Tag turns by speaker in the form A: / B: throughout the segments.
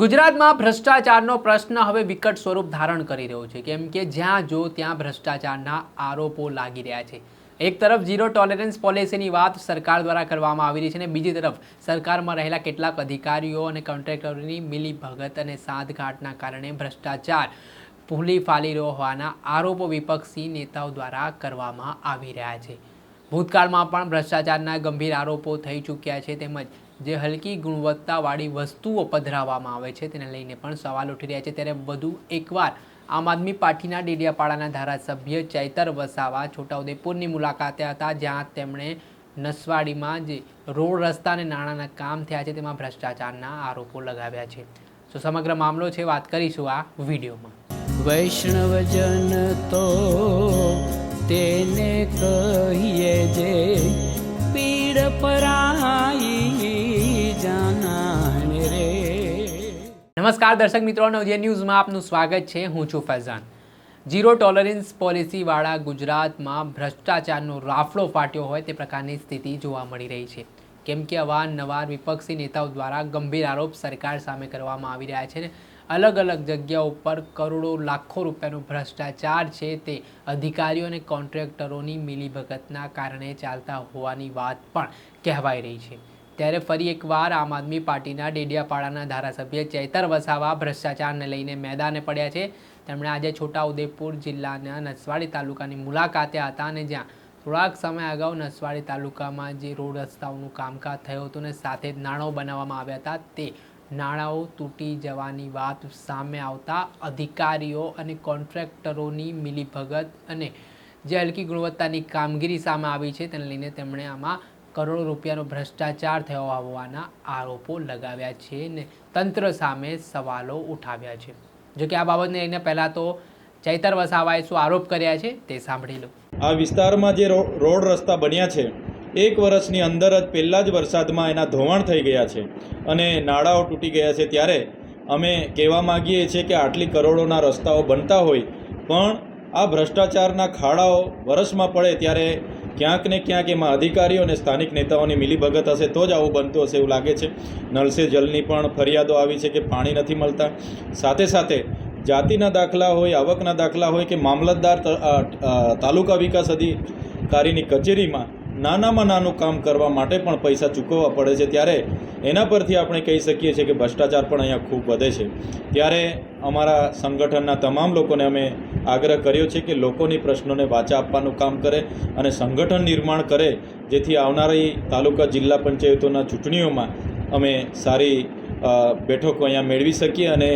A: ગુજરાતમાં ભ્રષ્ટાચારનો પ્રશ્ન હવે વિકટ સ્વરૂપ ધારણ કરી રહ્યો છે. કેમ કે જ્યાં જો ત્યાં ભ્રષ્ટાચારના આરોપો લાગી રહ્યા છે. એક તરફ ઝીરો ટોલરન્સ પોલિસીની વાત સરકાર દ્વારા કરવામાં આવી રહી છે અને બીજી તરફ સરકારમાં રહેલા કેટલાક અધિકારીઓ અને કોન્ટ્રાક્ટરોની મિલી ભગત અને સાંધગાંઠના કારણે ભ્રષ્ટાચાર ભૂલી ફાલી રહ્યો હોવાના આરોપો વિપક્ષી નેતાઓ દ્વારા કરવામાં આવી રહ્યા છે. ભૂતકાળમાં પણ ભ્રષ્ટાચારના ગંભીર આરોપો થઈ ચૂક્યા છે તેમજ જે હલકી ગુણવત્તાવાળી વસ્તુઓ પધરાવવામાં આવે છે તેને લઈને પણ સવાલ ઉઠી રહ્યા છે. ત્યારે વધુ એકવાર આમ આદમી પાર્ટીના ડેડિયાપાડાના ધારાસભ્ય ચૈતર વસાવા છોટાઉદેપુરની મુલાકાતે હતા, જ્યાં તેમણે નસવાડીમાં જે રોડ રસ્તા અને નાણાંના કામ થયા છે તેમાં ભ્રષ્ટાચારના આરોપો લગાવ્યા છે. તો સમગ્ર મામલો છે, વાત કરીશું આ વિડીયોમાં.
B: વૈષ્ણવજન તો તેને કહીએ જે પીડ પરાઈ જાનાને રે.
A: નમસ્કાર દર્શક મિત્રો નવજે ન્યૂઝમાં આપનું સ્વાગત છે, હું છું ફૈઝાન. ઝીરો ટોલરન્સ પોલિસીવાળા ગુજરાતમાં ભ્રષ્ટાચારનો રાફડો ફાટ્યો હોય તે પ્રકારની સ્થિતિ જોવા મળી રહી છે. કેમ કે અવારનવાર વિપક્ષી નેતાઓ દ્વારા ગંભીર આરોપ સરકાર સામે કરવામાં આવી રહ્યા છે અલગ અલગ જગ્યાઓ પર કરોડો લાખો રૂપિયાનો ભ્રષ્ટાચાર છે તે અધિકારીઓ અને કોન્ટ્રાક્ટરોની મિલીભગતના કારણે ચાલતા હોવાની વાત પણ કહેવાઈ રહી છે. ત્યારે ફરી એકવાર આમ આદમી પાર્ટીના ડેડિયાપાડાના ધારાસભ્ય ચૈતર વસાવા ભ્રષ્ટાચારને લઈને મેદાને પડ્યા છે. તેમણે આજે છોટાઉદેપુર જિલ્લાના નસવાડી તાલુકાની મુલાકાતે હતા અને જ્યાં થોડાક સમય અગાઉ નસવાડી તાલુકામાં જે રોડ રસ્તાઓનું કામકાજ થયું હતું ને સાથે જ નાણાં બનાવવામાં આવ્યા હતા તે નાણાંઓ તૂટી જવાની વાત સામે આવતા અધિકારીઓ અને કોન્ટ્રાક્ટરોની મિલીભગત અને જે હલકી ગુણવત્તાની કામગીરી સામે આવી છે, તેને લઈને તેમણે આમાં કરોડો રૂપિયાનો ભ્રષ્ટાચાર થયો હોવાના આરોપો લગાવ્યા છે ને તંત્ર સામે સવાલો ઉઠાવ્યા છે. જોકે આ બાબતને લઈને પહેલાં તો ચૈતર વસાવાએ શું આરોપ કર્યા છે તે સાંભળી લો.
C: આ વિસ્તારમાં જે રોડ રસ્તા બન્યા છે એક વર્ષની અંદર જ પહેલાં જ વરસાદમાં એના ધોવાણ થઈ ગયા છે અને નાળાઓ તૂટી ગયા છે ત્યારે અમે કહેવા માગીએ છીએ કે આટલી કરોડોના રસ્તાઓ બનતા હોય પણ આ ભ્રષ્ટાચારના ખાડાઓ વરસમાં પડે ત્યારે ક્યાંક ને ક્યાંક એમાં અધિકારીઓ અને સ્થાનિક નેતાઓની મિલીભગત હશે તો જ આવું બનતું હશે એવું લાગે છે. નલસે જલની પણ ફરિયાદો આવી છે કે પાણી નથી મળતા. સાથે સાથે જાતિના દાખલા હોય, આવકના દાખલા હોય કે મામલતદાર તાલુકા વિકાસ અધિકારીની કચેરીમાં નાનામાં નાનું કામ કરવા માટે પણ પૈસા ચૂકવવા પડે છે. ત્યારે એના પરથી આપણે કહી શકીએ છીએ કે ભ્રષ્ટાચાર પણ અહીંયા ખૂબ વધે છે. ત્યારે અમારા સંગઠનના તમામ લોકોને અમે આગ્રહ કર્યો છે કે લોકોની પ્રશ્નોને વાચા આપવાનું કામ કરે અને સંગઠન નિર્માણ કરે, જેથી આવનારી તાલુકા જિલ્લા પંચાયતોના ચૂંટણીઓમાં અમે સારી બેઠકો અહીંયા મેળવી શકીએ અને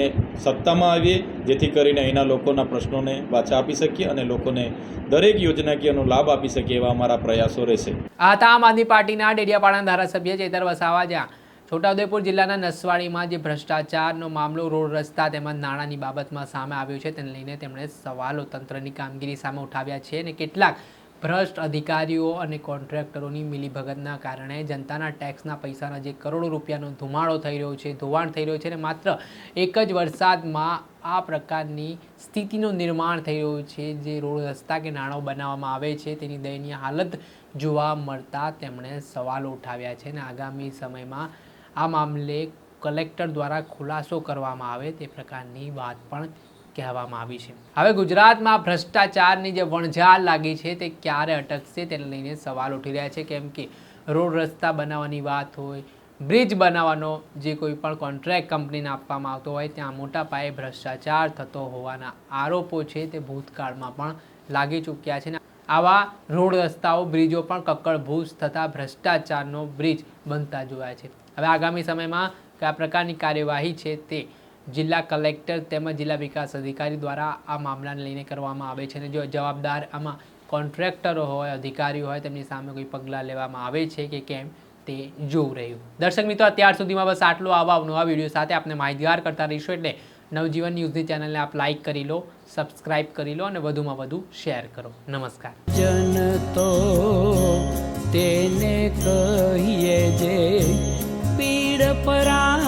C: સત્તામાં આવીએ, જેથી કરીને અહીંના લોકોના પ્રશ્નોને પાછા આપી શકીએ અને લોકોને દરેક યોજનાકીયનો લાભ આપી શકીએ એવા અમારા પ્રયાસો રહેશે.
A: આ હતા આમ આદમી પાર્ટીના ડેડિયાપાડાના ધારાસભ્ય ચેતર વસાવા જ્યાં છોટાઉદેપુર જિલ્લાના નસવાડીમાં જે ભ્રષ્ટાચારનો મામલો, રોડ રસ્તા તેમજ નાણાંની બાબતમાં સામે આવ્યો છે, તેને લઈને તેમણે સવાલો તંત્રની કામગીરી સામે ઉઠાવ્યા છે અને કેટલાક ભ્રષ્ટ અધિકારીઓ અને કોન્ટ્રાક્ટરોની મિલીભગતના કારણે જનતાના ટેક્સના પૈસાના જે કરોડો રૂપિયાનો ધુમાડો થઈ રહ્યો છે, ધોવાણ થઈ રહ્યો છે અને માત્ર એક જ વરસાદમાં આ પ્રકારની સ્થિતિનું નિર્માણ થઈ રહ્યું છે, જે રોડ રસ્તા કે નાણાં બનાવવામાં આવે છે તેની દયનીય હાલત જોવા મળતા તેમણે સવાલો ઉઠાવ્યા છે અને આગામી સમયમાં આ મામલે કલેક્ટર દ્વારા ખુલાસો કરવામાં આવે તે પ્રકારની વાત પણ કહેવામાં આવી છે. હવે ગુજરાતમાં ભ્રષ્ટાચારની જે વણઝાર લાગી છે તે ક્યારે અટકશે તેને લઈને સવાલ ઉઠી રહ્યા છે. કેમ કે રોડ રસ્તા બનાવવાની વાત હોય, બ્રિજ બનાવવાનો જે કોઈ પણ કોન્ટ્રાક્ટ કંપનીને આપવામાં આવતો હોય, ત્યાં મોટા પાયે ભ્રષ્ટાચાર થતો હોવાના આરોપો છે તે ભૂતકાળમાં પણ લાગી ચૂક્યા છે. ને આવા રોડ રસ્તાઓ, બ્રિજો પણ કક્કડભૂસ થતા ભ્રષ્ટાચારનો બ્રિજ બનતા જોયા છે. હવે આગામી સમયમાં કયા પ્રકારની કાર્યવાહી છે તે જિલ્લા કલેક્ટર તેમજ જિલ્લા વિકાસ અધિકારી દ્વારા આ મામલાને લઈને કરવામાં આવે છે અને જો જવાબદાર આમાં કોન્ટ્રાક્ટરો હોય, અધિકારીઓ હોય, તેમની સામે કોઈ પગલાં લેવામાં આવે છે કે કેમ તે જોવું રહ્યું. દર્શક મિત્રો, અત્યાર સુધીમાં બસ આટલો આવા નવા વીડિયો સાથે આપણે માહિતગાર કરતા રહીશું એટલે નવજીવન ન્યૂઝની ચેનલને આપ લાઇક કરી લો, સબસ્ક્રાઇબ કરી લો અને વધુમાં વધુ શેર કરો. નમસ્કાર.
B: જન તો તેને કહીએ જે પીડ પરાઈ